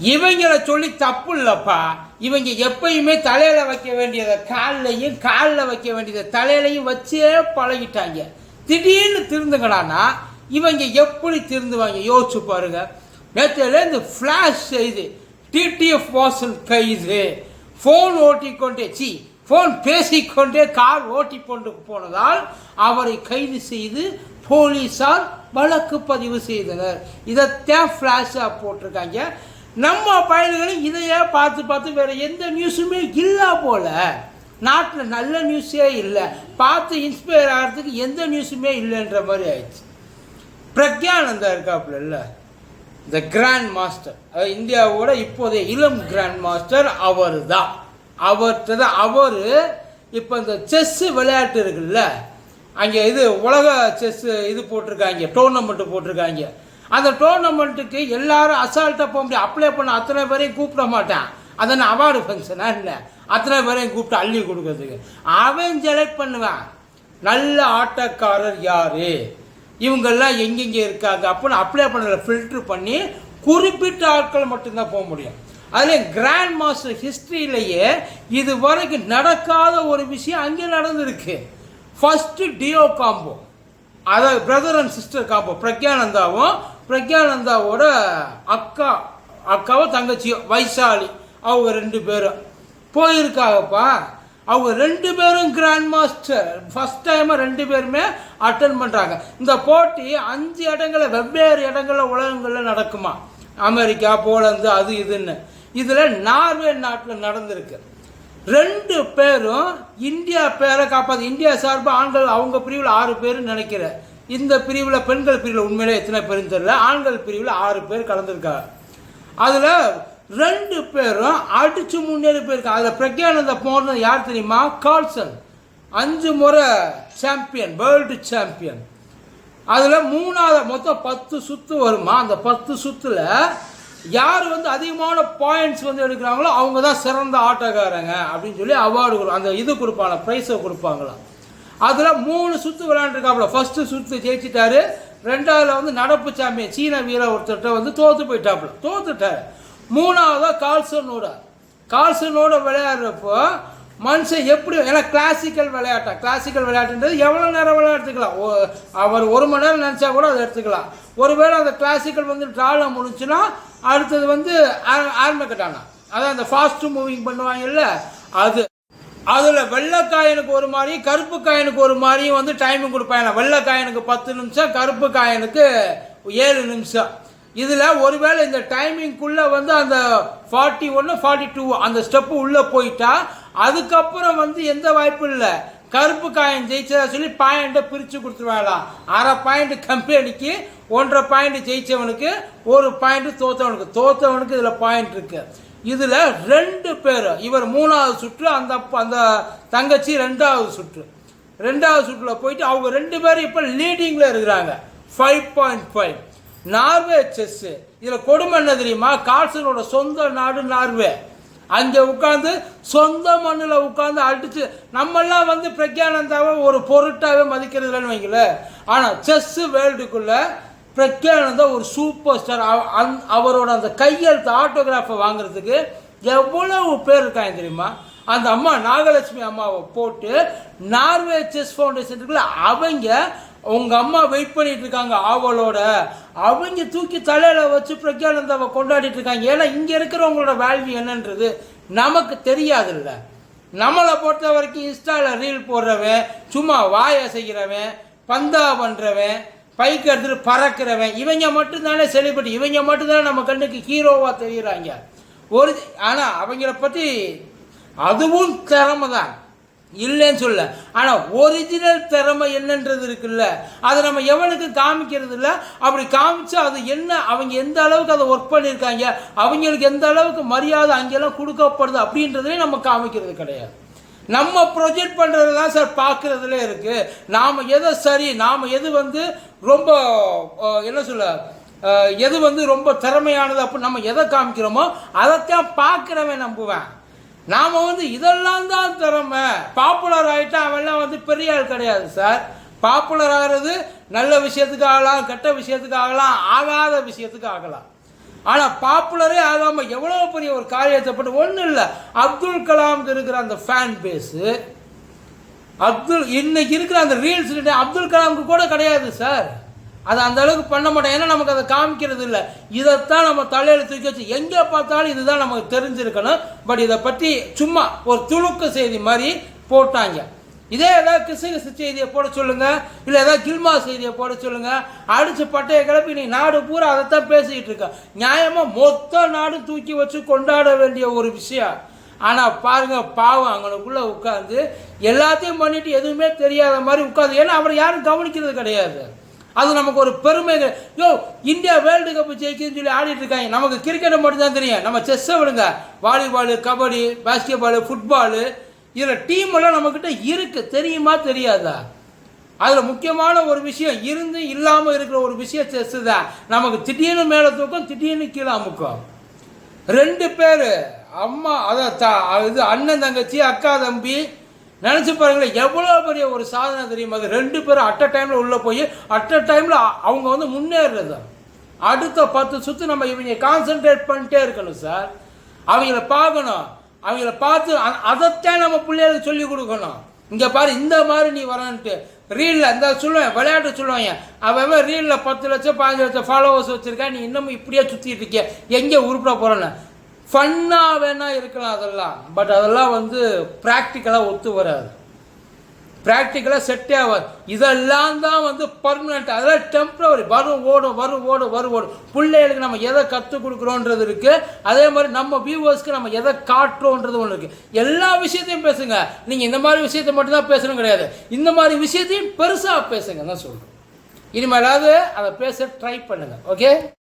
இவங்களை சொல்லி தப்பு இல்லைப்பா இவங்க எப்பயுமே தலையில் வைக்க வேண்டியதை காலிலையும் காலில் வைக்க வேண்டியதை தலையிலையும் வச்சே பழகிட்டாங்க. திடீர்னு திருந்துங்கடான்னா இவங்க எப்படி திருந்துவாங்க? யோசிச்சு பாருங்க. நேற்றுல இந்த ஃப்ளாஷ் செய்து டிடிஎஃப் வாசல் கைது. ஃபோன் ஓட்டிக்கொண்டே சி ஃபோன் பேசிக்கொண்டே கார் ஓட்டி கொண்டு போனதால் அவரை கைது செய்து போலீஸார் வழக்கு பதிவு செய்தனர். இதைத்தான் ஃப்ளாஷாக போட்டிருக்காங்க. நம்ம பயல்களும் இதையே பார்த்து பார்த்து வேற எந்த நியூஸுமே இல்லை போல். நாட்டில் நல்ல நியூஸே இல்லை. பார்த்து இன்ஸ்பயர் ஆகிறதுக்கு எந்த நியூஸுமே இல்லைன்ற மாதிரி ஆயிடுச்சு. பிரக்யானந்தா இருக்காப்புல இல்லை? த கிராண்ட் மாஸ்டர் இந்தியாவோட இப்போதைய இளம் கிராண்ட் மாஸ்டர் அவர் தான் அவர்கிட்ட தான் அவர் இப்போ இந்த செஸ்ஸு விளையாட்டு இருக்குல்ல? அங்கே இது உலக செஸ் இது போட்டிருக்காங்க. டோர்னமெண்ட்டு போட்டிருக்காங்க. அந்த டோர்னமெண்ட்டுக்கு எல்லாரும் அசால்ட்டாக போக முடியும். அப்ளை பண்ண அத்தனை பேரையும் கூப்பிட மாட்டேன். அதனை அவார்டு ஃபங்க்ஷனாக இல்லை. அத்தனை பேரையும் கூப்பிட்டு அள்ளி கொடுக்கறதுக்கு. அவன் செலக்ட் பண்ணுவேன். நல்ல ஆட்டக்காரர் யார்? இவங்கெல்லாம் எங்கெங்கே இருக்காங்க? அப்படின்னு அப்ளை பண்ணதில் ஃபில்ட்ரு பண்ணி குறிப்பிட்ட ஆட்கள் மட்டும்தான் போக முடியும். அதில் கிராண்ட் மாஸ்டர் ஹிஸ்ட்ரியிலேயே இது வரைக்கும் நடக்காத ஒரு விஷயம் அங்கே நடந்திருக்கு. ஃபஸ்ட்டு டியோ காம்போ அதாவது பிரதர் அண்ட் சிஸ்டர் காம்போ பிரக்யானந்தாவும் பிரக்யானந்தாவோட அக்கா அக்காவோ தங்கச்சியோ வைசாலி அவங்க ரெண்டு பேரும். போயிருக்காங்கப்பா அவங்க ரெண்டு பேரும் கிராண்ட் மாஸ்டர் ஃபஸ்ட் டைமாக ரெண்டு பேருமே அட்டன் பண்ணுறாங்க இந்த போட்டி அஞ்சு இடங்களில் வெவ்வேறு இடங்களில் உலகங்களில் நடக்குமா? அமெரிக்கா போலந்து அது இதுன்னு. இதில் நார்வே நாட்டில் நடந்திருக்கு. ரெண்டு பேரும் இந்தியா பேரை காப்பாற்று இந்தியா சார்பாக ஆண்கள் அவங்க பிரிவில் ஆறு பேர் நினைக்கிறேன். இந்த பிரிவில் பெண்கள் பிரிவில் உண்மையிலே எத்தனை பேருன்னு தெரியல. ஆண்கள் பிரிவில் ஆறு பேர் கலந்துருக்காங்க. அதில் ரெண்டு பேரும் அடித்து முன்னேறி போயிருக்காங்க. அதில் பிரக்யானந்த போனது யார் தெரியுமா? கால்சன் அஞ்சு முறை சாம்பியன் வேர்ல்டு சாம்பியன் அதில் மூணாவது மொத்தம் பத்து சுற்று வருமா? அந்த பத்து சுற்றுல யார் வந்து அதிகமான பாயிண்ட்ஸ் வந்து எடுக்கிறாங்களோ அவங்க தான் சிறந்த ஆட்டக்காரங்க அப்படின்னு சொல்லி அவார்டு கொடு அந்த இது கொடுப்பாங்க ப்ரைஸை கொடுப்பாங்களாம். அதில் மூணு சுற்று விளையாண்டுருக்காப்புல. ஃபஸ்ட்டு சுற்று ஜெயிச்சிட்டாரு. ரெண்டாவதுல வந்து நடப்பு சாம்பியன் சீன வீரர் ஒருத்தர்கிட்ட வந்து தோற்று போயிட்டாப்புல. தோத்துட்டார். மூணாவதாக கால்சனோட. கால்சனோட விளையாடுறப்போ மனுஷன் எப்படி ஏன்னா கிளாசிக்கல் விளையாட்டா? கிளாசிக்கல் விளையாட்டுன்றது எவ்வளோ நேரம் விளையாட்டுக்கலாம் ஓ- அவர் ஒரு மணி நேரம் நினச்சா கூட அதை எடுத்துக்கலாம். ஒருவேளை அந்த கிளாசிக்கல் வந்து ட்ராவில் முடிஞ்சுன்னா அடுத்தது வந்து ஆரம்பிக்கட்டானா அதான் அந்த ஃபாஸ்ட்டு மூவிங் பண்ணுவாங்கல்ல அது. அதில் வெள்ளைக்காயனுக்கு ஒரு மாதிரியும் கருப்பு காயனுக்கு ஒரு மாதிரியும் வந்து டைமிங் கொடுப்பாங்க வெள்ளைக்காயனுக்கு பத்து நிமிஷம் கருப்பு காயனுக்கு ஏழு நிமிஷம். இதில் ஒருவேளை இந்த டைமிங்குள்ளே வந்து அந்த ஃபார்ட்டி ஒன்று ஃபார்ட்டி டூ அந்த ஸ்டெப்பு உள்ளே போயிட்டா அதுக்கப்புறம் வந்து எந்த வாய்ப்பும் இல்லை. கருப்பு காயின் ஜெயிச்சதா சொல்லி பாயிண்ட்டை பிரித்து கொடுத்துருவாங்களாம் அரை பாயிண்ட் கம்பெனிக்கு ஒன்றரை பாயிண்ட் ஜெயிச்சவனுக்கு ஒரு பாயிண்ட் தோத்தவனுக்கு. தோத்தவனுக்கு இதில் பாயிண்ட் இருக்குது இதில் ரெண்டு பேர். இவர் மூணாவது சுற்று அந்த அந்த தங்கச்சி ரெண்டாவது சுற்று. ரெண்டாவது சுற்றில் போயிட்டு அவங்க ரெண்டு பேரும் இப்போ லீடிங்கில் இருக்கிறாங்க. Five point five Norway chess இதில் கொடுமை என்ன தெரியுமா? கால்சனோட சொந்த நாடு நார்வே. அங்கே உட்காந்து சொந்த மண்ணில் உட்காந்து அடிச்சு நம்மெல்லாம் வந்து பிரக்யானந்தாவை ஒரு பொருட்டாகவே மதிக்கிறது இல்லைன்னு வைங்களேன். ஆனால் செஸ்ஸு வேர்ல்டுக்குள்ளே பிரக்யானந்தா ஒரு சூப்பர் ஸ்டார் அந் அவரோட அந்த கையெழுத்து ஆட்டோகிராஃபை வாங்குறதுக்கு எவ்வளவு பேர் இருக்காங்க தெரியுமா? அந்த அம்மா நாகலட்சுமி அம்மாவை போட்டு நார்வே செஸ் ஃபவுண்டேஷன் இருக்குல்ல அவங்க உங்கள் அம்மா வெயிட் பண்ணிட்டு இருக்காங்க ஆவலோட. அவங்க தூக்கி தலையில் வச்சு பிரக்யானந்தாவை கொண்டாடிட்டு இருக்காங்க. ஏன்னா இங்கே இருக்கிறவங்களோட வேல்யூ என்னன்றது நமக்கு தெரியாதுல்ல. நம்மளை பொறுத்த வரைக்கும் இன்ஸ்டாவில் ரீல் போடுறவன் சும்மா வாயை செய்கிறவன் பந்தா பண்ணுறவன் பைக் எடுத்துகிட்டு பறக்கிறவன் இவங்க மட்டும்தானே செலிபிரிட்டி இவங்க மட்டும்தானே நம்ம கண்ணுக்கு ஹீரோவாக தெரிகிறாங்க ஒரு ஆனால் அவங்கள பற்றி அதுவும் திறமை தான் இல்லைன்னு சொல்ல ஆனால் ஒரிஜினல் திறமை என்னன்றது இருக்குல்ல அதை நம்ம எவனுக்கு காமிக்கிறது இல்லை. அப்படி காமிச்சா அது என்ன அவங்க எந்த அளவுக்கு அதை ஒர்க் பண்ணியிருக்காங்க அவங்களுக்கு எந்த அளவுக்கு மரியாதை அங்கெல்லாம் கொடுக்கப்படுது அப்படின்றதையும் நம்ம காமிக்கிறது கிடையாது. நம்ம ப்ரொஜெக்ட் பண்ணுறது தான் சார் பார்க்குறதுல இருக்குது நாம் எதை சரி நாம் எது வந்து ரொம்ப என்ன சொல்ல எது வந்து ரொம்ப திறமையானது அப்போ நம்ம எதை காமிக்கிறோமோ அதைத்தான் பார்க்குறவன் நம்புவேன். நாம் வந்து இதெல்லாம் தான் திறமை. பாப்புலர் ஆகிட்டா அவெல்லாம் வந்து பெரிய ஆள் கிடையாது சார். பாப்புலர் ஆகிறது நல்ல விஷயத்துக்கு ஆகலாம் கெட்ட விஷயத்துக்கு ஆகலாம் ஆகாத விஷயத்துக்கு ஆகலாம். ஆனால் பாப்புலரே ஆகாமல் எவ்வளோ பெரிய ஒரு காரியத்தை பண்ண ஒன்றும் இல்லை. அப்துல் கலாம்க்கு இருக்கிற அந்த ஃபேன் பேஸு அப்துல் இன்னைக்கு இருக்கிற அந்த ரீல்ஸ் அப்துல் கலாமுக்கு கூட கிடையாது சார் அது அந்த அளவுக்கு பண்ண மாட்டோம். ஏன்னா நமக்கு அதை காமிக்கிறது இல்லை. இதைத்தான் நம்ம தலையில் தூக்கி வச்சு எங்கே பார்த்தாலும் இதுதான் நமக்கு தெரிஞ்சிருக்கணும். பட் இதை பற்றி சும்மா ஒரு துணுக்கு செய்தி மாதிரி போட்டாங்க. இதே ஏதாவது கிசுகிசு செய்தியை போட சொல்லுங்க இல்லை ஏதாவது கில்மா செய்தியை போட சொல்லுங்க. அடிச்சு பட்டையை கிளப்பி நீ நாடு பூரா அதைத்தான் பேசிக்கிட்டு இருக்க. நியாயமாக மொத்த நாடு தூக்கி வச்சு கொண்டாட வேண்டிய ஒரு விஷயம். ஆனால் பாருங்க பாவம் அங்கனுக்குள்ளே உட்காந்து எல்லாத்தையும் பண்ணிட்டு எதுவுமே தெரியாத மாதிரி உட்காந்து ஏன்னா அவரை யாரும் கவனிக்கிறது கிடையாது. அது நமக்கு ஒரு பெருமை. யோ இந்தியா வேர்ல்டு கப் ஜெயிக்குன்னு சொல்லி ஆடிட்டு இருக்காங்க. நமக்கு கிரிக்கெட்டை மட்டும்தான் தெரியும். நம்ம செஸ்ஸை விடுங்க. வாலிபாலு கபடி பாஸ்கெட்பாலு ஃபுட்பாலு இதில் டீம் எல்லாம் நம்மக்கிட்ட இருக்கு. தெரியுமா தெரியாதா? அதில் முக்கியமான ஒரு விஷயம் இருந்து இல்லாமல் இருக்கிற ஒரு விஷயம் செஸ்ஸு தான் நமக்கு திடீர்னு மேலே தூக்கம் திடீர்னு கீழே அமுக்கும். ரெண்டு பேர் அம்மா அதான் த இது அண்ணன் தங்கச்சி அக்கா தம்பி நினச்சி பாருங்களேன் எவ்வளோ பெரிய ஒரு சாதனை தெரியுமா? அது ரெண்டு பேரும் அட் அ டைமில் உள்ளே போய் அட் அ டைமில் அவங்க வந்து முன்னேறுறது. அடுத்த பத்து சுற்று நம்ம இவங்க கான்சென்ட்ரேட் பண்ணிட்டே இருக்கணும் சார் அவங்கள பார்க்கணும். அவங்கள பார்த்து அதைத்தான் நம்ம பிள்ளைகளுக்கு சொல்லி கொடுக்கணும். இங்கே பாரு இந்த மாதிரி நீ வரன்ட்டு. ரீலில் இந்த சொல்லுவேன் விளையாட்டு சொல்லுவாங்க. அவன் ரீலில் பத்து லட்சம் பதினஞ்சு லட்சம் ஃபாலோவர்ஸ் வச்சுருக்கா நீ இன்னமும் இப்படியே சுற்றிட்டு இருக்கிய? எங்கே உருப்பிட போகிறேன்னு ஃபன்னாக வேணால் இருக்கலாம் அதெல்லாம். பட் அதெல்லாம் வந்து ப்ராக்டிக்கலாக ஒத்து வராது. ப்ராக்டிக்கலாக செட்டே ஆகாது இதெல்லாம் தான் வந்து பர்மனெண்ட் அதெல்லாம் டெம்ப்ரவரி வரும் ஓடும் வரும் ஓடும் வரும் ஓடும். பிள்ளைகளுக்கு நம்ம எதை கற்றுக் கொடுக்குறோன்றது இருக்குது அதே மாதிரி நம்ம வியூவர்ஸ்க்கு நம்ம எதை காட்டுறோன்றது ஒன்று இருக்குது எல்லா விஷயத்தையும் பேசுங்க. நீங்கள் இந்த மாதிரி விஷயத்தை மட்டும்தான் பேசணும் கிடையாது. இந்த மாதிரி விஷயத்தையும் பெருசாக பேசுங்க தான் சொல்கிறேன் இனிமேலாவது அதை பேச ட்ரை பண்ணுங்கள் ஓகே